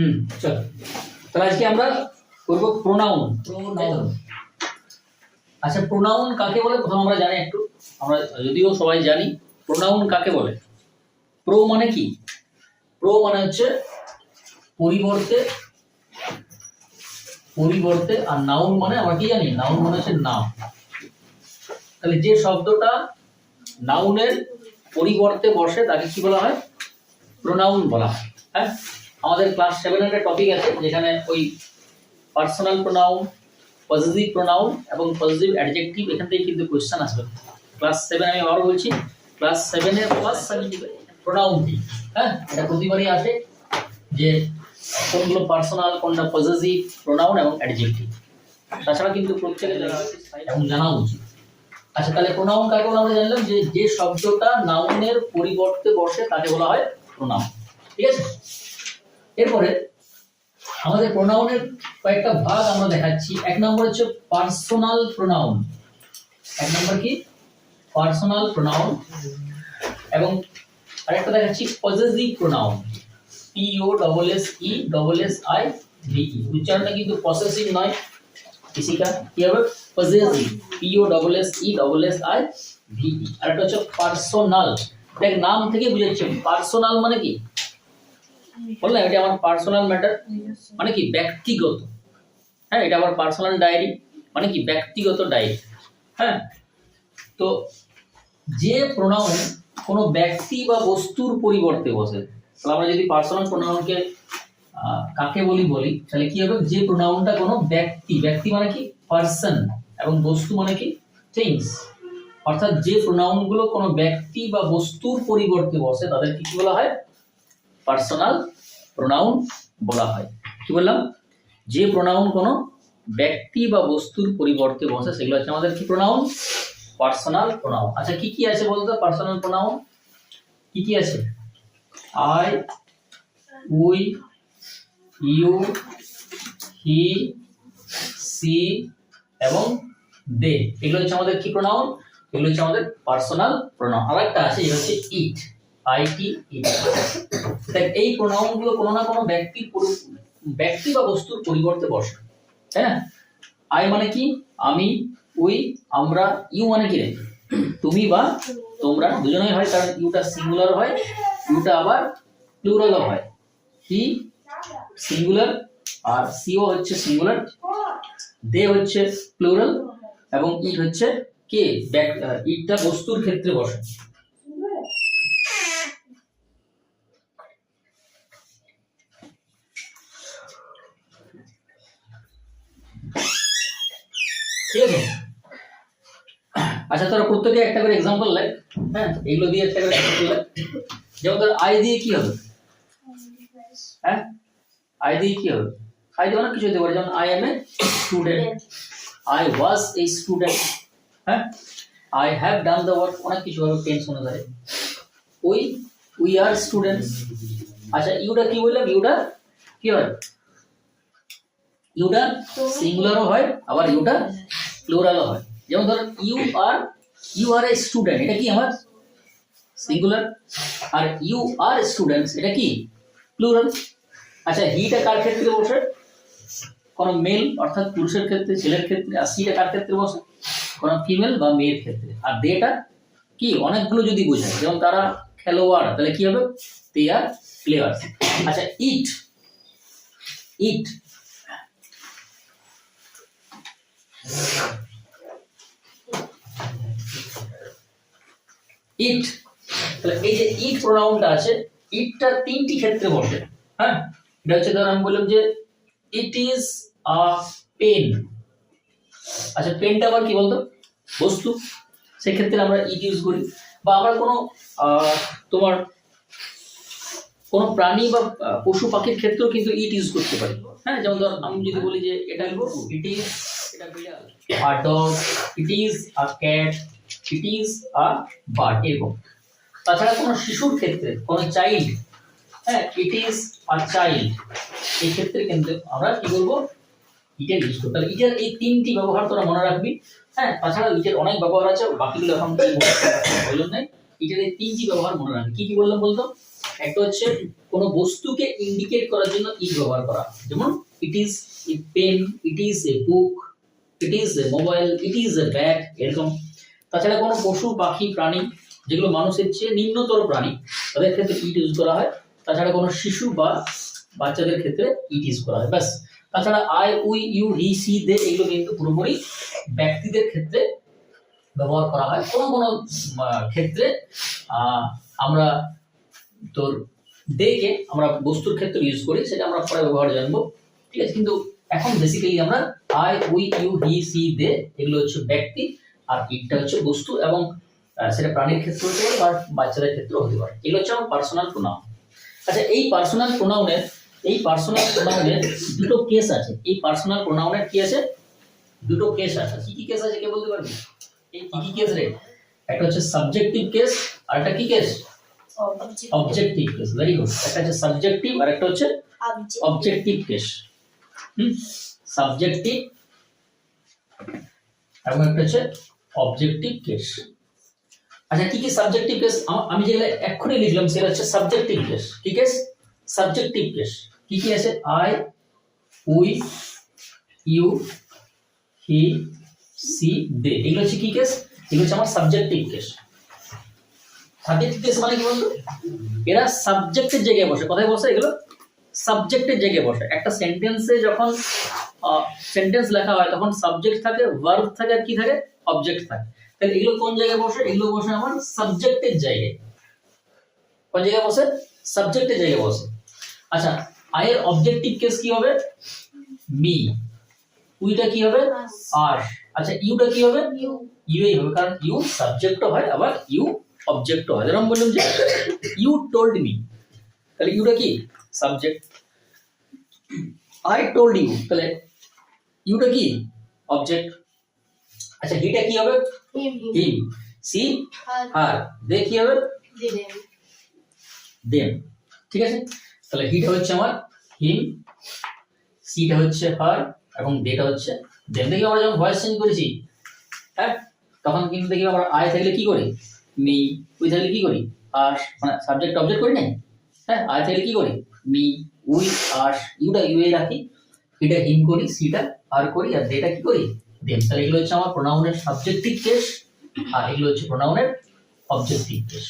হুম চলো। তাহলে আজকে আমরা করব প্রোনাউন প্রোনাউন আচ্ছা প্রোনাউন কাকে বলে? প্রথম আমরা জানি একটু। আমরা যদিও সবাই জানি প্রোনাউন কাকে বলে? প্রো মানে কি? প্রো মানে হচ্ছে পরিবর্তে পরিবর্তে আর নাউন মানে আমরা কি জানি? নাউন মানে হচ্ছে নাম তাহলে যে শব্দটা নাউনের পরিবর্তে বসে তাকে কি বলা হয়? প্রোনাউন বলা হয়। হ্যাঁ? আমাদের ক্লাস সেভেনের একটা টপিক আছে, যেখানে ওই পার্সোনাল প্রোনাউন পজিটিভ প্রোনাউন এবং পজিটিভ অ্যাডজেক্টিভ এখান থেকে কিন্তু কোয়েশ্চেন আসবে। ক্লাস সেভেন আমি আবারও বলছি ক্লাস সেভেনের ফার্স্ট প্রোনাউন কি হ্যাঁ? এটা প্রতিবারই আসে যে কোনগুলো পার্সোনাল কোনটা পজিটিভ প্রোনাউন এবং অ্যাডজেক্টিভ তাছাড়া কিন্তু প্রত্যেকে এবং জানা উচিত। আচ্ছা তাহলে প্রোনাউন কাকে বলে আমরা জানলাম যে যে শব্দটা নাউনের পরিবর্তে বসে তাকে বলা হয় প্রোনাউন ঠিক আছে? এরপরে আমাদের প্রোনাউনের কয়েকটা ভাগ আমরা দেখাচ্ছি এক নম্বর হচ্ছে পার্সোনাল প্রোনাউন এক নম্বর কি পার্সোনাল প্রোনাউন এবং আরেকটা দেখাচ্ছি possessive pronoun P O double S E double S I V উচ্চারণটা কিন্তু পসেসিভ নয় किसी का কি হবে possessive P O double S E double S I V আর একটা হচ্ছে পার্সোনাল দেখ নাম থেকে বুঝাচ্ছে পার্সোনাল মানে কি বললাম, এটা আমার পার্সোনাল ম্যাটার মানে কি, ব্যক্তিগত। হ্যাঁ এটা আমার পার্সোনাল ডায়েরি মানে কি, ব্যক্তিগত ডায়েরি হ্যাঁ তো যে প্রোনাউন কোনো ব্যক্তি বা বস্তুর পরিবর্তে বসে, তাহলে আমরা যদি পার্সোনাল প্রোনাউনকে কাকে বলি বলি, তাহলে কি হবে? যে প্রোনাউনটা কোনো ব্যক্তি ব্যক্তি মানে কি? পার্সন এবং বস্তু মানে কি? থিংস অর্থাৎ যে প্রোনাউনগুলো কোনো ব্যক্তি বা বস্তুর পরিবর্তে বসে, তাদেরকে কি বলা হয়? পার্সোনাল প্রোনাউন বলা হয়। কি বললাম? যে প্রোনাউন কোনো ব্যক্তি বা বস্তুর পরিবর্তে বসে, সেগুলো হচ্ছে আমাদের কি প্রোনাউন পার্সোনাল প্রোনাউন আচ্ছা কি কি আছে বলতো পার্সোনাল প্রোনাউন কি কি আছে? I we you he she এবং দে এগুলো হচ্ছে আমাদের কি প্রোনাউন এগুলো হচ্ছে আমাদের পার্সোনাল প্রোনাউন আর একটা আছে, যেটা হচ্ছে ইট আই টি দেখ এই প্রোনাউনগুলো কোনো না কোনো ব্যক্তির ব্যক্তি বা বস্তুর পরিবর্তে বসে। না? আই মানে কি? আমি, উই, আমরা ইউ মানে কি তুমি বা তোমরা। দুজনেই হয় কারণ ইউটা সিঙ্গুলার হয় ইউটা আবার প্লুরালও হয়। হি সিঙ্গুলার আর সিও হচ্ছে সিঙ্গুলার দে হচ্ছে প্লুরাল এবং ইট হচ্ছে কে? ইটটা বস্তুর ক্ষেত্রে বসে। ঠিক আছে? আচ্ছা তোরা প্রত্যেকে একটা করে এক্সাম্পল লেখ হ্যাঁ? এগুলো দিয়ে একটা করে লেখ। যেমন তোর আই দিয়ে কি হবে? হ্যাঁ? আই দিয়ে কি হবে? আই দিয়ে অনেক কিছু হতে পারে, যেমন I am a student I was a student হ্যাঁ? I have done the work অনেক কিছু হবে টেন্স অনুসারে উই উই আর স্টুডেন্টস আচ্ছা ইউটা কি বললাম? ইউটা কি হয়? ইউটা সিঙ্গুলারও হয়, আবার ইউটা প্লুরালও হয়। যেমন ধর you are you are a student এটা কি আমার? সিঙ্গুলার আর ইউ আর স্টুডেন্টস এটা কি? প্লুরাল আচ্ছা হিটা কার ক্ষেত্রে বসে? কোনো মেল অর্থাৎ পুরুষের ক্ষেত্রে, ছেলের ক্ষেত্রে, আর সিটা কার ক্ষেত্রে বসে? কোনো ফিমেল বা মেয়ের ক্ষেত্রে। আর দেটা কি? অনেকগুলো যদি বোঝায়, যেমন তারা খেলোয়াড়, তাহলে কি হবে? দে আর প্লেয়ার্স আচ্ছা ইট ইট ইট তাহলে এই যে ইট প্রোনাউনটা আছে ইটটা তিনটি ক্ষেত্রে বসে। হ্যাঁ? এটা হচ্ছে ধর আমি বললাম যে ইট ইজ আ পেন আচ্ছা পেনটা আবার কি বলতো? বস্তু। সেক্ষেত্রে আমরা ইট ইউজ করি। বা আমরা কোনো তোমার কোনো প্রাণী বা পশু পাখির ক্ষেত্রেও কিন্তু ইট ইউজ করতে পারি। হ্যাঁ যেমন ধর আমি যদি বলি যে এটা it is a dog it is a cat it is a bird এরকম। তাছাড়া কোনো শিশুর ক্ষেত্রে, কোনো চাইল্ড হ্যাঁ ইট ইজ আ চাইল্ড এই ক্ষেত্রে কিন্তু আমরা কি বলব? ইটের ইউজ করতে ইটের এই তিনটি ব্যবহার তোরা মনে রাখবি। হ্যাঁ তাছাড়া ইটের অনেক ব্যবহার আছে বাকিগুলো এখন প্রয়োজন নেই। ইটের এই তিনটি ব্যবহার মনে রাখবি। কি কি বললাম বলতো? একটা হচ্ছে, কোনো বস্তুকে ইন্ডিকেট করার জন্য ইজ ব্যবহার করা। যেমন it is a pen it is a book it is a mobile it is a bag এরকম। তাছাড়া কোনো পশু, পাখি, প্রাণী, যেগুলো মানুষের চেয়ে নিম্নতর প্রাণী, তাদের ক্ষেত্রে ইট ইউজ করা হয়। তাছাড়া কোনো শিশু বা বাচ্চাদের ক্ষেত্রে ইট ইউজ করা হয়। ব্যাস। তাছাড়া I we you he she they এগুলো কিন্তু পুরোপুরি ব্যক্তিদের ক্ষেত্রে ব্যবহার করা হয়। কোনো কোনো ক্ষেত্রে আমরা তোর দেকে আমরা বস্তুর ক্ষেত্রে ইউজ করি, সেটা আমরা পরে ব্যবহার জানব। ঠিক আছে? কিন্তু এখন বেসিক্যালি আমরা I we you he she they এগুলো হচ্ছে ব্যক্তি আর ইটটা হচ্ছে বস্তু এবং সেটা প্রাণীর ক্ষেত্রে হতে পারে বা বাচ্চাদের ক্ষেত্রেও হতে পারে। এগুলো হচ্ছে আমার পার্সোনাল প্রোনাউন আচ্ছা এই পার্সোনাল প্রোনাউনের এই পার্সোনাল প্রোনাউনের দুটো কেস আছে। এই পার্সোনাল প্রোনাউনের কি আছে? দুটো কেস আছে। কি কি কেস আছে কে বলতে পারবি? এই কি কি কেস রে? একটা হচ্ছে সাবজেক্টিভ কেস আর একটা কি case objective case very good একটা হচ্ছে সাবজেক্টিভ আর একটা হচ্ছে অবজেক্টিভ কেস সাবজেক্টিভ এবং একটা হচ্ছে অবজেক্টিভ কেস আচ্ছা কি কি সাবজেক্টিভ কেস আমি যেগুলো এক্ষুনি লিখলাম, সেটা হচ্ছে সাবজেক্টিভ কেস কি কেস সাবজেক্টিভ কেস কি কি আছে? I we you he she they এগুলো হচ্ছে কি কেস এগুলো হচ্ছে আমার সাবজেক্টিভ কেস সাবজেক্টিভ কেস মানে কি বলতো? এরা সাবজেক্টের জায়গায় বসে। কোথায় বসে এগুলো? সাবজেক্টের জায়গায় বসে। একটা সেন্টেন্সে যখন সেন্টেন্স লেখা হয় তখন সাবজেক্ট থাকে ভার্ব থাকে আর কি থাকে? অবজেক্ট থাকে। তাহলে এগুলো কোন জায়গায় বসে? এগুলো বসে আমার সাবজেক্টের জায়গায়। কোন জায়গায় বসে? সাবজেক্টের জায়গায় বসে। আচ্ছা আয়ের অবজেক্টিভ কেস কি হবে? মি উইটা কি হবে? আর আচ্ছা ইউটা কি হবে? ইউই হবে কারণ ইউ সাবজেক্টও হয় আবার ইউ অবজেক্টও হয়। যেরকম বললাম যে ইউ টোল্ড মি তাহলে ইউটা কি? সাবজেক্ট আই টোল্ড ইউ তাহলে ইউটা কি? অবজেক্ট আচ্ছা হিটা কি হবে? হিম সি হার দে কি হবে? দেম ঠিক আছে? তাহলে হিটা হচ্ছে আমার হিম সিটা হচ্ছে হার এবং দেটা হচ্ছে দেম দেখি আমরা যখন ভয়েস চেঞ্জ করেছি হ্যাঁ? তখন কিন্তু দেখি আমরা আয় থাকলে কি করি? মি উই থাকলে কি করি? আর মানে সাবজেক্ট অবজেক্ট করি না হ্যাঁ আর তাহলে কি করি? মি, উই আর ইউটা ইউ এ রাখি। এটা হিম করি, সিটা, আর করি, আর দেটা কি করি? দেম তাহলে এগুলো হচ্ছে আমার প্রোনাউনের সাবজেক্টিভ কেস আর এগুলো হচ্ছে প্রোনাউনের অবজেক্টিভ কেস